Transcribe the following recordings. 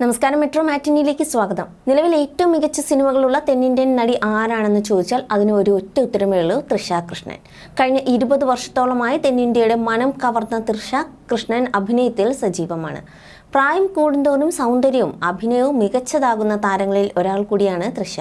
നമസ്കാരം മെട്രോ മാറ്റിനിയിലേക്ക് സ്വാഗതം. നിലവിൽ ഏറ്റവും മികച്ച സിനിമകളുള്ള തെന്നിന്ത്യൻ നടി ആരാണെന്ന് ചോദിച്ചാൽ അതിന് ഒരു ഒറ്റ ഉത്തരമേ ഉള്ളൂ തൃഷ കൃഷ്ണൻ. കഴിഞ്ഞ ഇരുപത് വർഷത്തോളമായി തെന്നിന്ത്യയുടെ മനം കവർന്ന തൃഷ കൃഷ്ണൻ അഭിനയത്തിൽ സജീവമാണ്. പ്രായം കൂടുന്തോറും സൗന്ദര്യവും അഭിനയവും മികച്ചതാകുന്ന താരങ്ങളിൽ ഒരാൾ കൂടിയാണ് തൃഷ.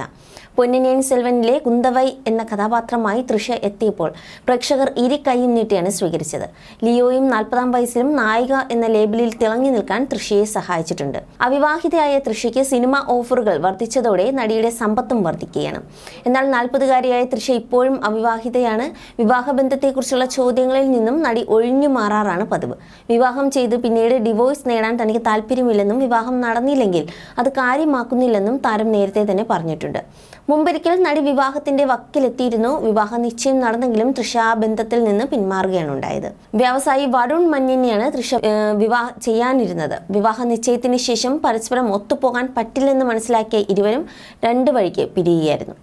പൊന്നിനിയൻ സെൽവനിലെ കുന്തവൈ എന്ന കഥാപാത്രമായി തൃഷ എത്തിയപ്പോൾ പ്രേക്ഷകർ ഇരിക്കൈയും കൈയും നീട്ടിയാണ് സ്വീകരിച്ചത്. ലിയോയും നാൽപ്പതാം വയസ്സിലും നായിക എന്ന ലേബലിൽ തിളങ്ങി നിൽക്കാൻ തൃഷയെ സഹായിച്ചിട്ടുണ്ട്. അവിവാഹിതയായ തൃഷയ്ക്ക് സിനിമ ഓഫറുകൾ വർദ്ധിച്ചതോടെ നടിയുടെ സമ്പത്തും വർദ്ധിക്കുകയാണ്. എന്നാൽ നാൽപ്പതുകാരിയായ തൃഷ ഇപ്പോഴും അവിവാഹിതയാണ്. വിവാഹബന്ധത്തെക്കുറിച്ചുള്ള ചോദ്യങ്ങളിൽ നിന്നും നടി ഒഴിഞ്ഞു മാറാറാണ് പതിവ്. വിവാഹം ചെയ്ത് പിന്നീട് ഡിവോഴ്സ് നേടാൻ തനിക്ക് താല്പര്യമില്ലെന്നും വിവാഹം നടന്നില്ലെങ്കിൽ അത് കാര്യമാക്കുന്നില്ലെന്നും താരം നേരത്തെ തന്നെ പറഞ്ഞിട്ടുണ്ട്. മുമ്പൊരിക്കൽ നടി വിവാഹത്തിന്റെ വക്കിലെത്തിയിരുന്നു. വിവാഹ നിശ്ചയം നടന്നെങ്കിലും തൃഷ ആ ബന്ധത്തിൽ നിന്ന് പിന്മാറുകയാണ് ഉണ്ടായത്. വ്യവസായി വരുൺ മഞ്ഞിനെയാണ് തൃഷ വിവാഹ ചെയ്യാനിരുന്നത്. വിവാഹ നിശ്ചയത്തിന് ശേഷം പരസ്പരം ഒത്തുപോകാൻ പറ്റില്ലെന്ന് മനസ്സിലാക്കിയ ഇരുവരും രണ്ടു വഴിക്ക് പിരിയുകയായിരുന്നു.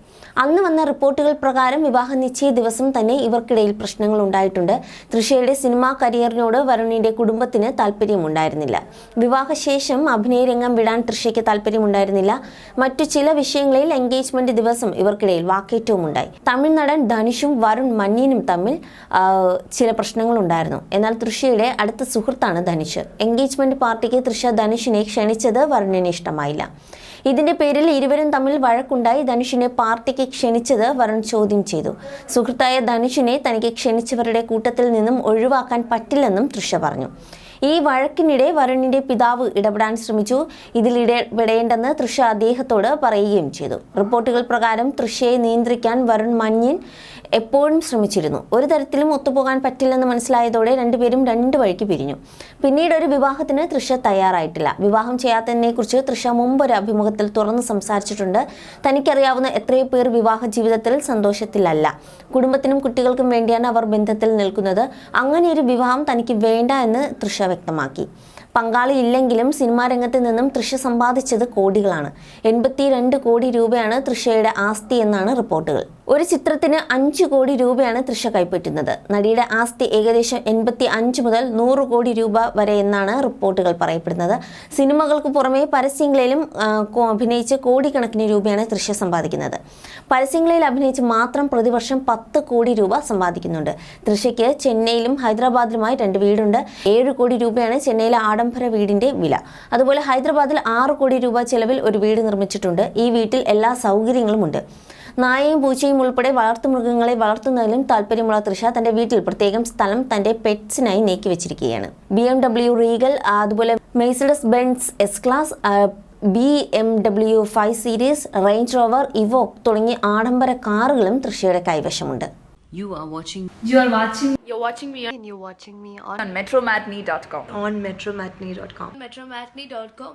അന്ന് വന്ന റിപ്പോർട്ടുകൾ പ്രകാരം വിവാഹ നിശ്ചയ ദിവസം തന്നെ ഇവർക്കിടയിൽ പ്രശ്നങ്ങൾ ഉണ്ടായിട്ടുണ്ട്. തൃഷയുടെ സിനിമാ കരിയറിനോട് വരുണിന്റെ കുടുംബത്തിന് താല്പര്യമുണ്ടായിരുന്നില്ല വിവാഹശേഷം അഭിനയ രംഗം വിടാൻ തൃഷയ്ക്ക് താല്പര്യമുണ്ടായിരുന്നില്ല മറ്റു ചില വിഷയങ്ങളിൽ എൻഗേജ്മെന്റ് ദിവസം ഇവർക്കിടയിൽ വാക്കേറ്റവും ഉണ്ടായി തമിഴ് നടൻ ധനുഷും വരുൺ മന്യനും തമ്മിൽ ചില പ്രശ്നങ്ങൾ ഉണ്ടായിരുന്നു എന്നാൽ തൃഷയുടെ അടുത്ത സുഹൃത്താണ് ധനുഷ്. എൻഗേജ്മെന്റ് പാർട്ടിക്ക് തൃഷ ധനുഷിനെ ക്ഷണിച്ചത് വരുണിന് ഇഷ്ടമായില്ല. ഇതിന്റെ പേരിൽ ഇരുവരും തമ്മിൽ വഴക്കുണ്ടായി. ധനുഷിനെ പാർട്ടിക്ക് ക്ഷണിച്ചത് വരുൺ ചോദ്യം ചെയ്തു. സുഹൃത്തായ ധനുഷിനെ തനിക്ക് ക്ഷണിച്ചവരുടെ കൂട്ടത്തിൽ നിന്നും ഒഴിവാക്കാൻ പറ്റില്ലെന്നും തൃഷ പറഞ്ഞു. ഈ വഴക്കിനിടെ വരുണിന്റെ പിതാവ് ഇടപെടാൻ ശ്രമിച്ചു. ഇതിൽ ഇടപെടേണ്ടെന്ന് തൃഷ അദ്ദേഹത്തോട് പറയുകയും ചെയ്തു. റിപ്പോർട്ടുകൾ പ്രകാരം തൃഷയെ നിയന്ത്രിക്കാൻ വരുൺ മഞ്ഞിൻ എപ്പോഴും ശ്രമിച്ചിരുന്നു. ഒരു തരത്തിലും ഒത്തുപോകാൻ പറ്റില്ലെന്ന് മനസ്സിലായതോടെ രണ്ടുപേരും രണ്ടു വഴിക്ക് പിരിഞ്ഞു. പിന്നീട് ഒരു വിവാഹത്തിന് തൃഷ തയ്യാറായിട്ടില്ല. വിവാഹം ചെയ്യാത്തതിനെ കുറിച്ച് തൃഷ മുമ്പ് ഒരു അഭിമുഖത്തിൽ തുറന്ന് സംസാരിച്ചിട്ടുണ്ട്. തനിക്കറിയാവുന്ന എത്രയോ പേർ വിവാഹ ജീവിതത്തിൽ സന്തോഷത്തിലല്ല. കുടുംബത്തിനും കുട്ടികൾക്കും വേണ്ടിയാണ് അവർ ബന്ധത്തിൽ നിൽക്കുന്നത്. അങ്ങനെ ഒരു വിവാഹം തനിക്ക് വേണ്ട എന്ന് തൃഷ വ്യക്തമാക്കി. പങ്കാളി ഇല്ലെങ്കിലും സിനിമാ രംഗത്ത് നിന്നും തൃശ സമ്പാദിച്ചത് കോടികളാണ്. എൺപത്തിരണ്ട് കോടി രൂപയാണ് തൃശയുടെ ആസ്തി എന്നാണ് റിപ്പോർട്ടുകൾ. ഒരു ചിത്രത്തിന് അഞ്ച് കോടി രൂപയാണ് തൃഷ കൈപ്പറ്റുന്നത്. നടിയുടെ ആസ്തി ഏകദേശം എൺപത്തി അഞ്ച് മുതൽ നൂറ് കോടി രൂപ വരെ എന്നാണ് റിപ്പോർട്ടുകൾ പറയപ്പെടുന്നത്. സിനിമകൾക്ക് പുറമെ പരസ്യങ്ങളിലും അഭിനയിച്ച് കോടിക്കണക്കിന് രൂപയാണ് തൃഷ സമ്പാദിക്കുന്നത്. പരസ്യങ്ങളിൽ അഭിനയിച്ച് മാത്രം പ്രതിവർഷം പത്ത് കോടി രൂപ സമ്പാദിക്കുന്നുണ്ട്. തൃഷയ്ക്ക് ചെന്നൈയിലും ഹൈദരാബാദിലുമായി രണ്ട് വീടുണ്ട്. ഏഴ് കോടി രൂപയാണ് ചെന്നൈയിലെ ആഡംബര വീടിന്റെ വില. അതുപോലെ ഹൈദരാബാദിൽ ആറ് കോടി രൂപ ചെലവിൽ ഒരു വീട് നിർമ്മിച്ചിട്ടുണ്ട്. ഈ വീട്ടിൽ എല്ലാ സൗകര്യങ്ങളുമുണ്ട് നായയും പൂച്ചയും ഉൾപ്പെടെ വളർത്തുമൃഗങ്ങളെ വളർത്തുന്നതിലും താല്പര്യമുള്ള തൃഷ തന്റെ വീട്ടിൽ പ്രത്യേകം സ്ഥലം തന്റെ പെറ്റ്സിനായി നീക്കി വെച്ചിരിക്കുകയാണ് ബി എം ഡബ്ല്യു റീഗൽ അതുപോലെ Mercedes Benz S class B M W five series Range Rover Evoque തുടങ്ങിയ ആഡംബര കാറുകളും തൃഷയുടെ കൈവശമുണ്ട് You are watching You are watching You're watching me and you're watching me on, on metromatney.com. on metromatney.com. metromatney.com.